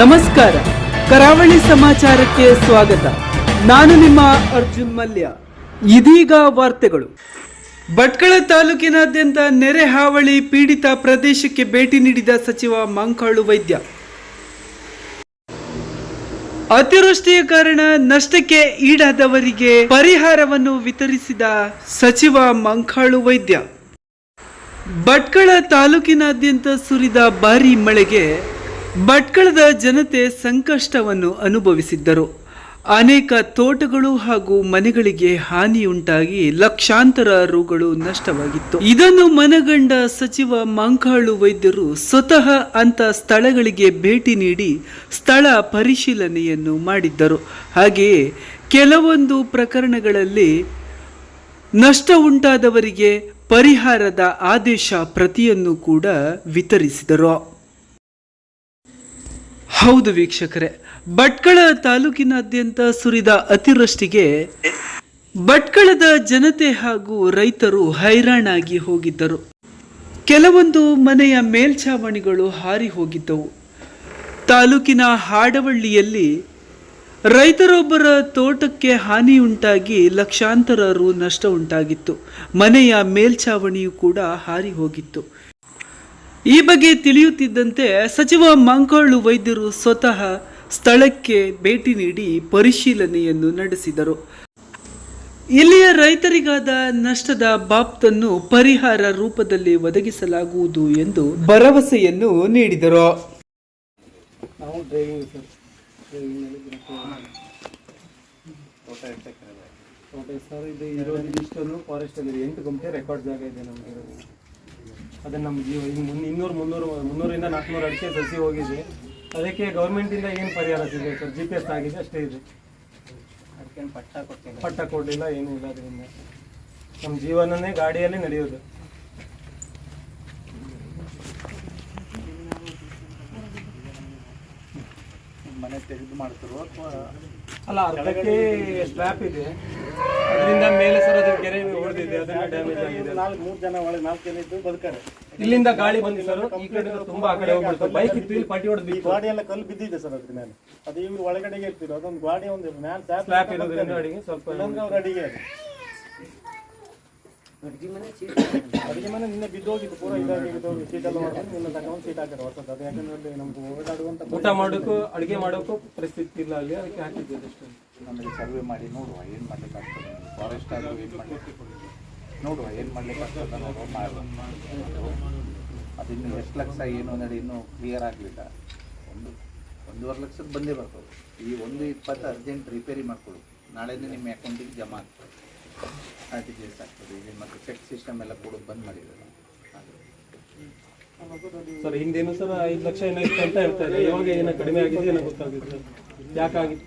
ನಮಸ್ಕಾರ. ಕರಾವಳಿ ಸಮಾಚಾರಕ್ಕೆ ಸ್ವಾಗತ. ನಾನು ನಿಮ್ಮ ಅರ್ಜುನ್ ಮಲ್ಯ. ಇದೀಗ ವಾರ್ತೆಗಳು. ಭಟ್ಕಳ ತಾಲೂಕಿನಾದ್ಯಂತ ನೆರೆ ಹಾವಳಿ ಪೀಡಿತ ಪ್ರದೇಶಕ್ಕೆ ಭೇಟಿ ನೀಡಿದ ಸಚಿವ ಮಂಕಾಳು ವೈದ್ಯ. ಅತಿವೃಷ್ಟಿಯ ಕಾರಣ ನಷ್ಟಕ್ಕೆ ಈಡಾದವರಿಗೆ ಪರಿಹಾರವನ್ನು ವಿತರಿಸಿದ ಸಚಿವ ಮಂಕಾಳು ವೈದ್ಯ. ಭಟ್ಕಳ ತಾಲೂಕಿನಾದ್ಯಂತ ಸುರಿದ ಭಾರೀ ಮಳೆಗೆ ಭಟ್ಕಳದ ಜನತೆ ಸಂಕಷ್ಟವನ್ನು ಅನುಭವಿಸಿದ್ದರು. ಅನೇಕ ತೋಟಗಳು ಹಾಗೂ ಮನೆಗಳಿಗೆ ಹಾನಿಯುಂಟಾಗಿ ಲಕ್ಷಾಂತರ ರುಗಳು ನಷ್ಟವಾಗಿತ್ತು. ಇದನ್ನು ಮನಗಂಡ ಸಚಿವ ಮಂಕಾಳು ವೈದ್ಯರು ಸ್ವತಃ ಅಂತ ಸ್ಥಳಗಳಿಗೆ ಭೇಟಿ ನೀಡಿ ಸ್ಥಳ ಪರಿಶೀಲನೆಯನ್ನು ಮಾಡಿದ್ದರು. ಹಾಗೆಯೇ ಕೆಲವೊಂದು ಪ್ರಕರಣಗಳಲ್ಲಿ ನಷ್ಟ ಉಂಟಾದವರಿಗೆ ಪರಿಹಾರದ ಆದೇಶ ಪ್ರತಿಯನ್ನು ಕೂಡ ವಿತರಿಸಿದರು. ಹೌದು ವೀಕ್ಷಕರೇ, ಭಟ್ಕಳ ತಾಲೂಕಿನಾದ್ಯಂತ ಸುರಿದ ಅತಿವೃಷ್ಟಿಗೆ ಭಟ್ಕಳದ ಜನತೆ ಹಾಗೂ ರೈತರು ಹೈರಾಣಾಗಿ ಹೋಗಿದ್ದರು. ಕೆಲವೊಂದು ಮನೆಯ ಮೇಲ್ಛಾವಣಿಗಳು ಹಾರಿ ಹೋಗಿದ್ದವು. ತಾಲೂಕಿನ ಹಾಡವಳ್ಳಿಯಲ್ಲಿ ರೈತರೊಬ್ಬರ ತೋಟಕ್ಕೆ ಹಾನಿಯುಂಟಾಗಿ ಲಕ್ಷಾಂತರ ರು ನಷ್ಟ ಉಂಟಾಗಿತ್ತು. ಮನೆಯ ಮೇಲ್ಛಾವಣಿಯು ಕೂಡ ಹಾರಿ ಹೋಗಿತ್ತು. ಈ ಬಗ್ಗೆ ತಿಳಿಯುತ್ತಿದ್ದಂತೆ ಸಚಿವ ಮಂಕಾಳು ವೈದ್ಯರು ಸ್ವತಃ ಸ್ಥಳಕ್ಕೆ ಭೇಟಿ ನೀಡಿ ಪರಿಶೀಲನೆಯನ್ನು ನಡೆಸಿದರು. ಇಲ್ಲಿಯ ರೈತರಿಗಾದ ನಷ್ಟದ ಬಾಬ್ತನ್ನು ಪರಿಹಾರ ರೂಪದಲ್ಲಿ ಒದಗಿಸಲಾಗುವುದು ಎಂದು ಭರವಸೆಯನ್ನು ನೀಡಿದರು. ಫಾರೆಸ್ಟಲ್ಲಿ ಇದೆ ಎಂಟು ಗುಂಟೆ ರೆಕಾರ್ಡ್ ಜಾಗ ಇದೆ ನಮಗೆ ಅದನ್ನು ನಮ್ಮ ಜೀವ ಇನ್ನು ಇನ್ನೂರು ಮುನ್ನೂರು ಮುನ್ನೂರಿಂದ ನಾಲ್ಕುನೂರು ಅಡಿಕೆ ಸಸಿ ಹೋಗಿದೆ. ಅದಕ್ಕೆ ಗೌರ್ಮೆಂಟಿಂದ ಏನು ಪರಿಹಾರ ಸಿಗಬೇಕು? ಸರ್ ಜಿ ಪಿ ಎಸ್ ಆಗಿದೆ ಅಷ್ಟೇ ಇದೆ. ಪಟ್ಟ ಕೊಡಲಿಲ್ಲ ಏನೂ ಇಲ್ಲ ಅದರಿಂದ. ನಮ್ಮ ಜೀವನನೇ ಗಾಡಿಯಲ್ಲಿ ನಡೆಯೋದು. ಮನೆ ತೆಗೆದು ಮಾಡ್ತಿರೋ ಅಥವಾ ಅಲ್ಲ ಅರ್ಧಕ್ಕೆ ಸ್ಲ್ಯಾಪ್ ಇದೆ? ಅದರಿಂದ ಮೇಲೆ ಸರ್ ಅದು ಕೆರೆ ಹೊಡೆದಿದೆ ಅದನ್ನ ಡ್ಯಾಮೇಜ್ ಆಗಿದೆ. ನಾಲ್ಕು ಮೂರು ಜನ ಒಳಗೆ ನಾಲ್ಕು ಜನ ಇದ್ದು ಬದುಕಾರೆ ಇಲ್ಲಿಂದ ಗಾಳಿ ಬಂದಿ ಸರ್ ಈ ಕಡೆ ತುಂಬಾ ಆ ಕಡೆ ಹೋಗ್ಬಿಡ್ತು ಬೈಕ್ ಇತ್ತು ಇಲ್ಲಿ ಪಟ್ಟಿ ಹೊಡೆದು ಈ ಗಾಡಿ ಎಲ್ಲ ಕಲ್ಲು ಬಿದ್ದಿದೆ ಸರ್ ಅದ್ರ ಮೇಲೆ. ಅದು ಇವ್ರು ಒಳಗಡೆಗೆ ಇರ್ತಿದ್ರು ಅದೊಂದು ಗಾಡಿ ಒಂದು ಮ್ಯಾಲ್ ಸ್ಲ್ಯಾಪ್ ಇರೋದ್ರಿಂದ ಅಡಿಗೆ ಸ್ವಲ್ಪ ಅಡಿಗೆ ಅವ್ರ ಅಡಿಗೆ ಅದು ಅಡಿಗೆ ಮನೆ ನಿನ್ನೆ ಬಿದ್ದೋಗಿತ್ತು ಪೂರ ಇದಾಗಿ ಬಿದ್ದೋಗಿ ಸೀಟ್ ಎಲ್ಲ ಮಾಡ್ಕೊಂಡು ನಿನ್ನ ತಗೊಂಡು ಸೀಟ್ ಹಾಕಿದ್ರು. ಹೊಸದು ಅದು ಯಾಕಂದ್ರೆ ನಮ್ಗೆ ಓಡಾಡುವಂತ ಊಟ ಮಾಡೋಕ್ಕೂ ಅಡಿಗೆ ಮಾಡೋಕ್ಕೂ ಪರಿಸ್ಥಿತಿ ಇಲ್ಲ ಅಲ್ಲಿ ಅದಕ್ಕೆ ಹಾಕಿದ್ದೀವಿ ಅಷ್ಟೇ. ನಮಗೆ ಸರ್ವೆ ಮಾಡಿ ನೋಡುವ ಏನು ಮಾಡ್ಲಿಕ್ಕೆ ಆಗ್ತದೆ. ಫಾರೆಸ್ಟ್ ಆದರೂ ಏನು ಮಾಡ್ಲಿಕ್ಕೆ ನೋಡುವ ಏನು ಮಾಡ್ಲಿಕ್ಕೆ ಆಗ್ತದೆ ನೋಡುವ ಮಾಡುವ ಅದಿನ್ನು ಎಷ್ಟು ಲಕ್ಷ ಏನು ಅನ್ನೋದು ಇನ್ನೂ ಕ್ಲಿಯರ್ ಆಗಲಿಲ್ಲ. ಒಂದು ಒಂದೂವರೆ ಲಕ್ಷದ ಬಂದೇ ಬರ್ತವೆ ಈ ಒಂದು ಇಪ್ಪತ್ತು ಅರ್ಜೆಂಟ್ ರಿಪೇರಿ ಮಾಡ್ಕೊಳ್ಳಿ ನಾಳೆನೇ ನಿಮ್ಮ ಅಕೌಂಟಿಗೆ ಜಮಾ ಆಗ್ತದೆ. ಆರ್ ಟಿ ಜಿ ಎಸ್ ಆಗ್ತದೆ ಈಗ ಮತ್ತು ಚೆಕ್ ಸಿಸ್ಟಮ್ ಎಲ್ಲ ಕೂಡ ಬಂದ್ ಮಾಡಿದ್ದಾರೆ. ಸರ್ ಹಿಂದೇನು ಸರ್ ಐದು ಲಕ್ಷ ಏನೋ ಇತ್ತು ಅಂತ ಹೇಳ್ತಾ ಇದ್ದಾರೆ. ಇವಾಗ ಏನೋ ಕಡಿಮೆ ಆಗಿದೆ ಏನೋ ಗೊತ್ತಾಗಿದೆ ಯಾಕಾಗಿತ್ತು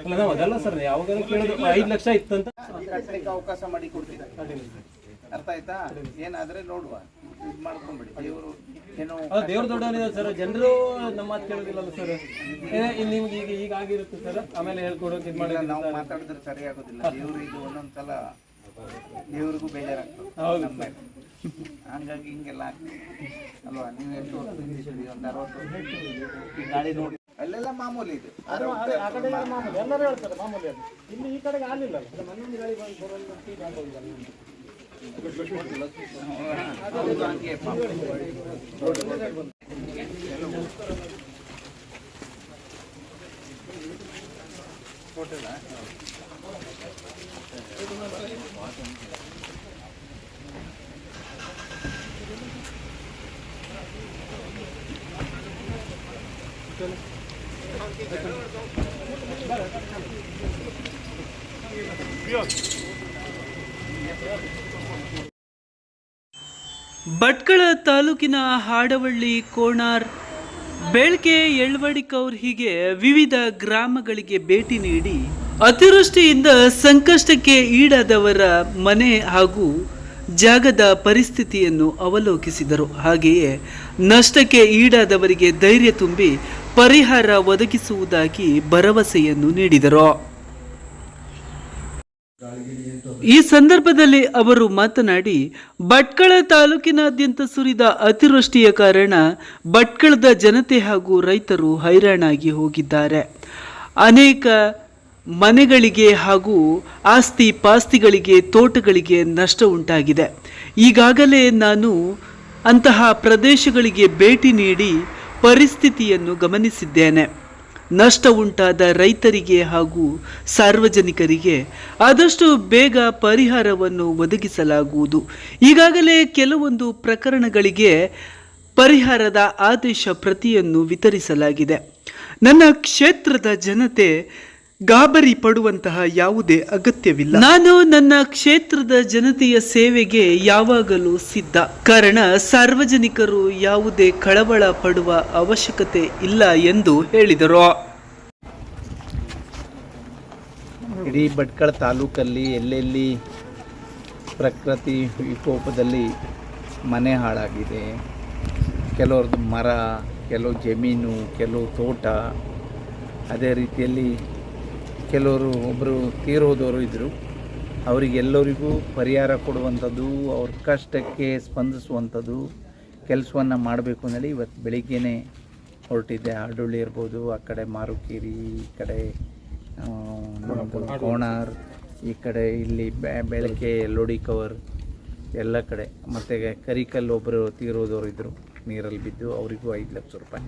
ಅಲ್ಲ ನಾವು ಅದಲ್ಲ ಸರ್ ಯಾವಾಗ ಕೇಳಿದ್ರು ಐದು ಲಕ್ಷ ಇತ್ತಂತ ಕಟ್ಟಲಿಕ್ಕೆ ಅವಕಾಶ ಮಾಡಿ ಕೊಡ್ತೀನಿ ಅರ್ಥ ಆಯ್ತಾ? ಏನಾದ್ರೆ ನೋಡುವ. ಇದು ಮಾಡ್ಕೊಂಡ್ಬಿಡಿ ದೇವರು ಏನೋ ದೇವ್ರ ದೊಡ್ಡವನಿದೆ ಸರ್. ಜನರು ನಮ್ಮ ಮಾತು ಕೇಳೋದಿಲ್ಲ ಸರ್. ನಿಮ್ಗೆ ಈಗ ಈಗ ಆಗಿರುತ್ತೆ ಸರ್. ಆಮೇಲೆ ಹೇಳ್ಕೊಡೋಕೆ ಇದು ನಾವು ಮಾತಾಡಿದ್ರೆ ಸರಿ ಆಗೋದಿಲ್ಲ ದೇವರು ಇದು ಒಂದೊಂದ್ಸಲ ದೇವ್ರಿಗೂ ಬೇಜಾರಾಗ್ತದೆ. ಹಂಗಾಗಿ ಹಿಂಗೆಲ್ಲ ಆಗ್ತದೆ. ಅಲ್ವಾ? ನೀವು ಎಷ್ಟು ವರ್ಷ? ಒಂದು ಅರವತ್ತು ವರ್ಷ. ಈ ಗಾಡಿ ನೋಡಿ. ಅಲ್ಲೆಲ್ಲ ಮಾಮೂಲಿ ಇದೆ. ಎಲ್ಲರೂ ಹೇಳ್ತಾರೆ ಮಾಮೂಲಿ ಅದು. ಇಲ್ಲಿ ಈ ಕಡೆಗೆ ಆಗಲಿಲ್ಲ ಹೌದು, ಹಂಗೆ ಪಾಪ. ಭಟ್ಕಳ ತಾಲೂಕಿನ ಹಾಡವಳ್ಳಿ ಕೋಣಾರ್, ಬೆಳ್ಕೆ ಎಳ್ವಡಿಕೌರ್ ಹೀಗೆ ವಿವಿಧ ಗ್ರಾಮಗಳಿಗೆ ಭೇಟಿ ನೀಡಿ ಅತಿವೃಷ್ಟಿಯಿಂದ ಸಂಕಷ್ಟಕ್ಕೆ ಈಡಾದವರ ಮನೆ ಹಾಗೂ ಜಾಗದ ಪರಿಸ್ಥಿತಿಯನ್ನು ಅವಲೋಕಿಸಿದರು. ಹಾಗೆಯೇ ನಷ್ಟಕ್ಕೆ ಈಡಾದವರಿಗೆ ಧೈರ್ಯ ತುಂಬಿ ಪರಿಹಾರ ಒದಗಿಸುವುದಾಗಿ ಭರವಸೆಯನ್ನು ನೀಡಿದರು. ಈ ಸಂದರ್ಭದಲ್ಲಿ ಅವರು ಮಾತನಾಡಿ, ಭಟ್ಕಳ ತಾಲೂಕಿನಾದ್ಯಂತ ಸುರಿದ ಅತಿವೃಷ್ಟಿಯ ಕಾರಣ ಭಟ್ಕಳದ ಜನತೆ ಹಾಗೂ ರೈತರು ಹೈರಾಣಾಗಿ ಹೋಗಿದ್ದಾರೆ. ಅನೇಕ ಮನೆಗಳಿಗೆ ಹಾಗೂ ಆಸ್ತಿ ಪಾಸ್ತಿಗಳಿಗೆ ತೋಟಗಳಿಗೆ ನಷ್ಟ ಉಂಟಾಗಿದೆ. ಈಗಾಗಲೇ ನಾನು ಅಂತಹ ಪ್ರದೇಶಗಳಿಗೆ ಭೇಟಿ ನೀಡಿ ಪರಿಸ್ಥಿತಿಯನ್ನು ಗಮನಿಸಿದ್ದೇನೆ. ನಷ್ಟ ಉಂಟಾದ ರೈತರಿಗೆ ಹಾಗೂ ಸಾರ್ವಜನಿಕರಿಗೆ ಆದಷ್ಟು ಬೇಗ ಪರಿಹಾರವನ್ನು ಒದಗಿಸಲಾಗುವುದು. ಈಗಾಗಲೇ ಕೆಲವೊಂದು ಪ್ರಕರಣಗಳಿಗೆ ಪರಿಹಾರದ ಆದೇಶ ಪ್ರತಿಯನ್ನು ವಿತರಿಸಲಾಗಿದೆ. ನನ್ನ ಕ್ಷೇತ್ರದ ಜನತೆ ಗಾಬರಿ ಪಡುವಂತಹ ಯಾವುದೇ ಅಗತ್ಯವಿಲ್ಲ. ನಾನು ನನ್ನ ಕ್ಷೇತ್ರದ ಜನತೆಯ ಸೇವೆಗೆ ಯಾವಾಗಲೂ ಸಿದ್ಧ. ಕಾರಣ ಸಾರ್ವಜನಿಕರು ಯಾವುದೇ ಕಳವಳ ಪಡುವ ಅವಶ್ಯಕತೆ ಇಲ್ಲ ಎಂದು ಹೇಳಿದರು. ಇಡೀ ಭಟ್ಕಳ ತಾಲೂಕಲ್ಲಿ ಎಲ್ಲೆಲ್ಲಿ ಪ್ರಕೃತಿ ವಿಕೋಪದಲ್ಲಿ ಮನೆ ಹಾಳಾಗಿದೆ ಕೆಲವ್ರದ್ದು ಮರ ಕೆಲವು ಜಮೀನು ಕೆಲವು ತೋಟ ಅದೇ ರೀತಿಯಲ್ಲಿ ಕೆಲವರು ಒಬ್ಬರು ತೀರೋದವರು ಇದ್ದರು ಅವರಿಗೆಲ್ಲರಿಗೂ ಪರಿಹಾರ ಕೊಡುವಂಥದ್ದು ಅವ್ರ ಕಷ್ಟಕ್ಕೆ ಸ್ಪಂದಿಸುವಂಥದ್ದು ಕೆಲಸವನ್ನು ಮಾಡಬೇಕು ಅಂದೇಳಿ ಇವತ್ತು ಬೆಳಿಗ್ಗೆನೇ ಹೊರಟಿದ್ದೆ. ಆಡುಳ್ಳಿ ಇರ್ಬೋದು ಆ ಕಡೆ ಮಾರುಕೇರಿ ಈ ಕಡೆ ಕೋಣಾರ್ ಈ ಕಡೆ ಇಲ್ಲಿ ಬ್ಯಾ ಬೆಳಕೆ ಲೋಡಿ ಕವರ್ ಎಲ್ಲ ಕಡೆ. ಮತ್ತು ಕರಿಕಲ್ ಒಬ್ಬರು ತೀರೋದವರು ಇದ್ದರು ನೀರಲ್ಲಿ ಬಿದ್ದು ಅವರಿಗೂ ಐದು ಲಕ್ಷ ರೂಪಾಯಿ.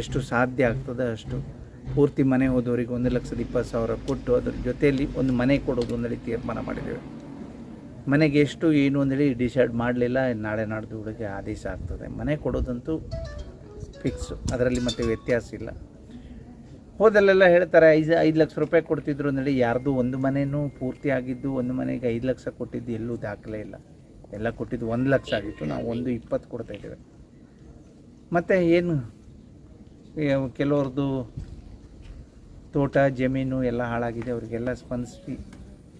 ಎಷ್ಟು ಸಾಧ್ಯ ಆಗ್ತದೆ ಅಷ್ಟು. ಪೂರ್ತಿ ಮನೆ ಹೋದವರಿಗೆ ಒಂದು ಲಕ್ಷದ ಇಪ್ಪತ್ತು ಸಾವಿರ ಕೊಟ್ಟು ಅದರ ಜೊತೆಯಲ್ಲಿ ಒಂದು ಮನೆ ಕೊಡೋದು ಅಂದೇಳಿ ತೀರ್ಮಾನ ಮಾಡಿದ್ದೇವೆ. ಮನೆಗೆ ಎಷ್ಟು ಏನು ಅಂದೇಳಿ ಡಿಸೈಡ್ ಮಾಡಲಿಲ್ಲ. ನಾಳೆ ನಾಡ್ದು ಹುಡುಗಿ ಆದೇಶ ಆಗ್ತದೆ. ಮನೆ ಕೊಡೋದಂತೂ ಫಿಕ್ಸು ಅದರಲ್ಲಿ ಮತ್ತೆ ವ್ಯತ್ಯಾಸ ಇಲ್ಲ. ಹೋದಲ್ಲೆಲ್ಲ ಹೇಳ್ತಾರೆ, ಐದು ಐದು ಲಕ್ಷ ರೂಪಾಯಿ ಕೊಡ್ತಿದ್ರು ಅಂದೇಳಿ ಯಾರ್ದು ಒಂದು ಮನೆಯೂ ಪೂರ್ತಿ ಆಗಿದ್ದು ಒಂದು ಮನೆಗೆ ಐದು ಲಕ್ಷ ಕೊಟ್ಟಿದ್ದು ಎಲ್ಲೂ ದಾಖಲೆ ಇಲ್ಲ. ಎಲ್ಲ ಕೊಟ್ಟಿದ್ದು ಒಂದು ಲಕ್ಷ ಆಗಿತ್ತು. ನಾವು ಒಂದು ಇಪ್ಪತ್ತು ಕೊಡ್ತಾಯಿದ್ದೇವೆ ಮತ್ತು ಏನು ಕೆಲವ್ರದ್ದು ತೋಟ, ಜಮೀನು ಎಲ್ಲ ಹಾಳಾಗಿದೆ. ಅವರಿಗೆಲ್ಲ ಸ್ಪಂದಿಸಿ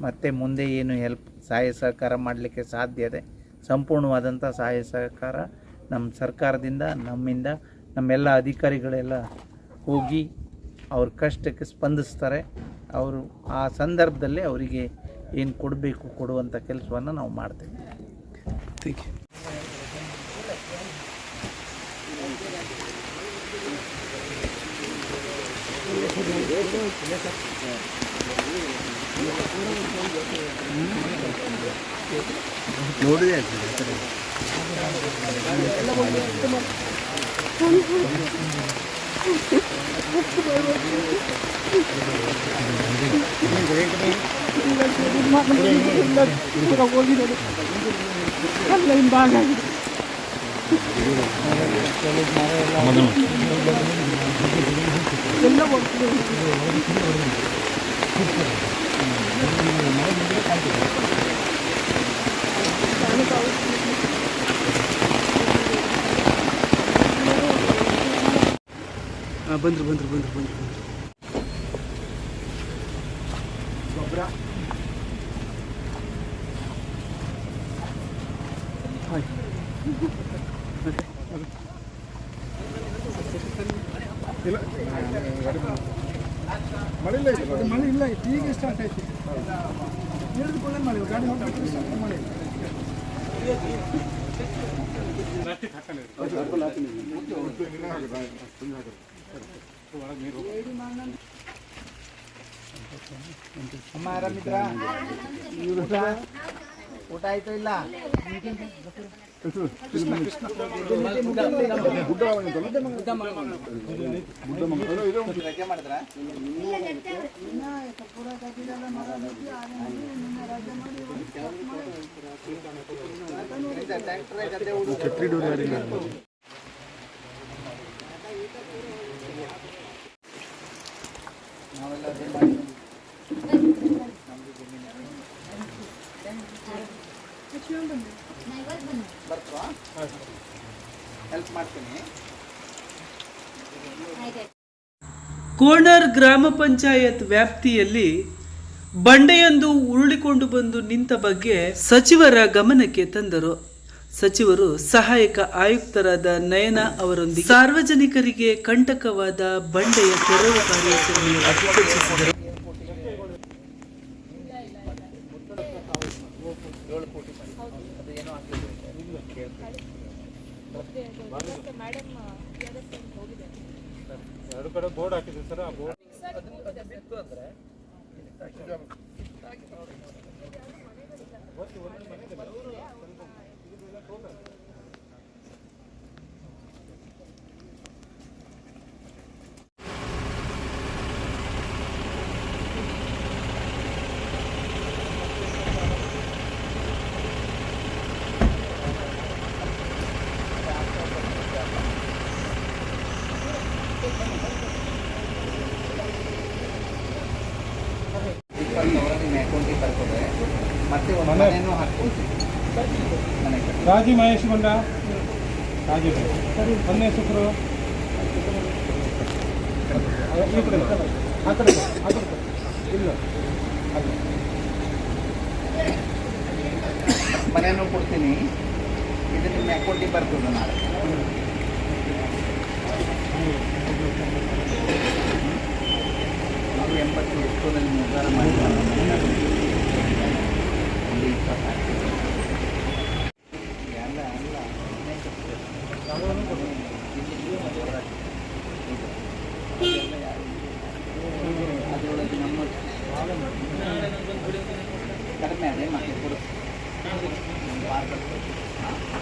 ಮತ್ತು ಮುಂದೆ ಏನು ಹೆಲ್ಪ್ ಸಹಾಯ ಸಹಕಾರ ಮಾಡಲಿಕ್ಕೆ ಸಾಧ್ಯ ಇದೆ. ಸಂಪೂರ್ಣವಾದಂಥ ಸಹಾಯ ಸಹಕಾರ ನಮ್ಮ ಸರ್ಕಾರದಿಂದ, ನಮ್ಮಿಂದ, ನಮ್ಮೆಲ್ಲ ಅಧಿಕಾರಿಗಳೆಲ್ಲ ಹೋಗಿ ಅವ್ರ ಕಷ್ಟಕ್ಕೆ ಸ್ಪಂದಿಸ್ತಾರೆ. ಅವರು ಆ ಸಂದರ್ಭದಲ್ಲಿ ಅವರಿಗೆ ಏನು ಕೊಡಬೇಕು ಕೊಡುವಂಥ ಕೆಲಸವನ್ನು ನಾವು ಮಾಡ್ತೇವೆ. ನೋಡಿದೆ ಮಗನು Thank you. ಆ, ಬಂದ್ರು ಬಂದ್ರು ಬಂದ್ರು ಬಂದ್ರು ಬಂದ್ರು ಹಾಯ್ ಮಳೆ ಇಲ್ಲ ಇದು ಮಳೆ ಇಲ್ಲ ಇದು ಈಗ ಸ್ಟಾರ್ಟ್ ಆಯ್ತು. ಹೇಳಿದ್ಕೊಳ್ಳೆ ಮಳೆ ಗಾಡಿ ಹೋಗ್ಬೇಕು ಸ್ವಲ್ಪ ಮಳೆ. ಅಮ್ಮ ಆರಾಮಿದ್ರ? ಊಟ ಆಯ್ತು ಇಲ್ಲ? ನಾವೆಲ್ಲ ಅದೇ ಮಾಡಿ ಕೋಣರ್ ಗ್ರಾಮ ಪಂಚಾಯತ್ ವ್ಯಾಪ್ತಿಯಲ್ಲಿ ಬಂಡೆಯೊಂದು ಉರುಳಿಕೊಂಡು ಬಂದು ನಿಂತ ಬಗ್ಗೆ ಸಚಿವರ ಗಮನಕ್ಕೆ ತಂದರು. ಸಚಿವರು ಸಹಾಯಕ ಆಯುಕ್ತರಾದ ನಯನ ಅವರೊಂದಿಗೆ ಸಾರ್ವಜನಿಕರಿಗೆ ಕಂಟಕವಾದ ಬಂಡೆಯ ತೆರವು ಕಾರ್ಯಾಚರಣೆಯನ್ನು ಉದ್ಘಾಟಿಸಿದರು ಏಳು ಕೋಟಿ ಮಾಡಿ ಅದು ಏನೋ ಆಗಲಿಲ್ಲ ಮೇಡಮ್ ಹೋಗಿದೆ ಎರಡು ಕಡೆ ಬೋರ್ಡ್ ಹಾಕಿದ್ವಿ ಸರ್ ಆ ಬೋರ್ಡ್ ಬಿತ್ತು ಅಂದರೆ ಇಪ್ಪತ್ತು ಸಾವಿರ ನಿಮ್ಮ ಅಕೌಂಟಿಗೆ ಬರ್ತದೆ ಮತ್ತೆ ಒಂದು ಮನೆ- ಮನೆಯನ್ನು ಹಾಕ್ಬೋದು ಮನೆ ಕಟ್ಟಿ ರಾಜಿ ಮಹೇಶ್ ಗೊಂಡ. ರಾಜಿ ಕಡೆ ಆ ಕಡೆ ಇಲ್ಲ. ಮನೆಯನ್ನು ಕೊಡ್ತೀನಿ. ಇದು ನಿಮ್ಮ ಅಕೌಂಟಿಗೆ ಬರ್ತದೆ ನಾಳೆ. ನಾವು ಎಂಬತ್ತು ಎಷ್ಟೋದಲ್ಲಿ ನಿರ್ಧಾರ ಮಾಡಿದ್ದಾರೆ. ಒಂದು ಇಪ್ಪತ್ತಾರು ಅಲ್ಲ ಅಲ್ಲ ಮನೆ ಕಟ್ಬೇಕು. ಇಲ್ಲಿ ಹೊರಗೆ. ಇದು. ಅದೆಲ್ಲ ಯಾರು? ಅದರೊಳಗೆ ನಮ್ಮ ಕಡಿಮೆ ಅದೇ ಮತ್ತೆ ಕೊಡು ಮಾಡಿ ಬನ್ನಿ ನಾಳೆ ಇದ್ದೀನಿ. ನಾಳೆ ನಾಡ್ದು. ನಾಳೆ ನಾಳೆ ನಾಡ್ದು ನಾಡ್ದು.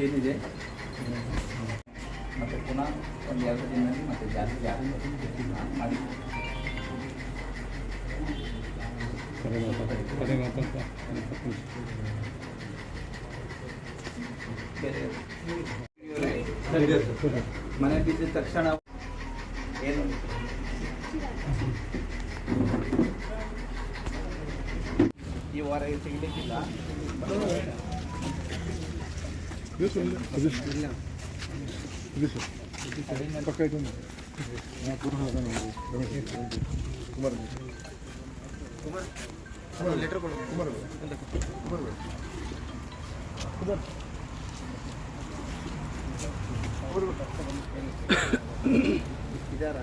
ಏನಿದೆ ಮತ್ತೆ ಪುನಃ ಒಂದು ಎರಡು ದಿನದಲ್ಲಿ ಮತ್ತೆ ಜಾಸ್ತಿ ಜಾಸ್ತಿ ಮಾಡಿ ಬೇರೆ ಮನೆ ಬಿದ್ದ ತಕ್ಷಣ ಏನು ಈ ವಾರ ಸಿಗಲಿಕ್ಕಿಲ್ಲ ಇದು ಕುಮಾರ್ ಲೆಟರ್ ಕೊಡು ಕುಮಾರ್ ಕುಮಾರ್ ಇದಾರ ಏನಾದ್ರು ಇದಾರ?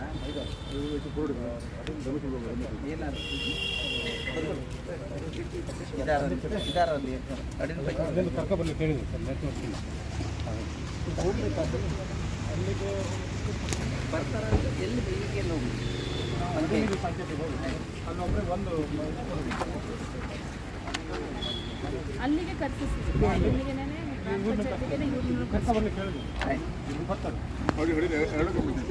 ಅಡಿನ ಬರ್ತಾರೆ ಹೊಡಿ ಹೊಡಿ ಎರಡು ಎಲ್ಲಿ ಅಂದ್ರೆ ಅಲ್ಲೊಬ್ಬರೇ ಒಂದು ಅಲ್ಲಿಗೆ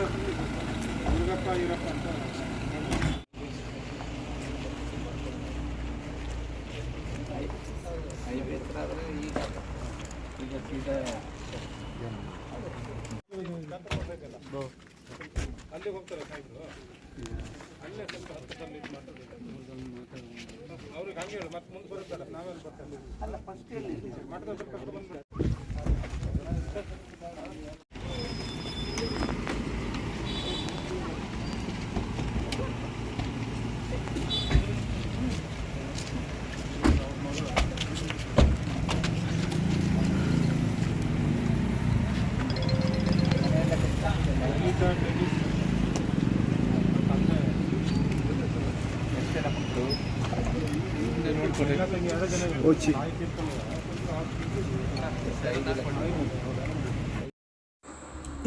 ಪಂಚಾಯತಿಗೆ ಇವ್ರನ್ನ ಅಂತ ಕೇಳಿದೆ ಇದು ಬರ್ತಾರೆ ಹಡಿನ ಹಡಿನ ಹಡಿನ ಇಲ್ಲ ಇಲ್ಲ ಇಲ್ಲಿ ಕರ್ಕೊಂಡು ಹೋಗಿ ಹೇಳಿ ಮತ್ತೆ ಮುಂದೆ ಮುರುಗಪ್ಪ ನಾವೆಲ್ಲ ಬರ್ತಾರೆ ಅಲ್ಲ ಫಸ್ಟ್ ಹೋಗ್ತಾರೆ ಅಲ್ಲೇ ಸ್ವಲ್ಪ ಅಲ್ಲ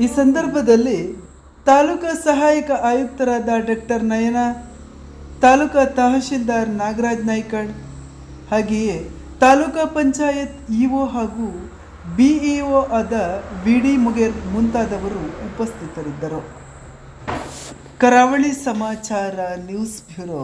ಈ ಸಂದರ್ಭದಲ್ಲಿ ತಾಲೂಕಾ ಸಹಾಯಕ ಆಯುಕ್ತರಾದ ಡಾಕ್ಟರ್ ನಯನ, ತಾಲೂಕಾ ತಹಶೀಲ್ದಾರ್ ನಾಗರಾಜ್ ನಾಯ್ಕಡ್ ಹಾಗೆಯೇ ತಾಲೂಕಾ ಪಂಚಾಯತ್ ಇಒ ಹಾಗೂ ಬಿಇಒ ಆದ ವಿ ಡಿ ಮುಗೇರ್ ಮುಂತಾದವರು ಉಪಸ್ಥಿತರಿದ್ದರು. ಕರಾವಳಿ ಸಮಾಚಾರ ನ್ಯೂಸ್ ಬ್ಯೂರೋ.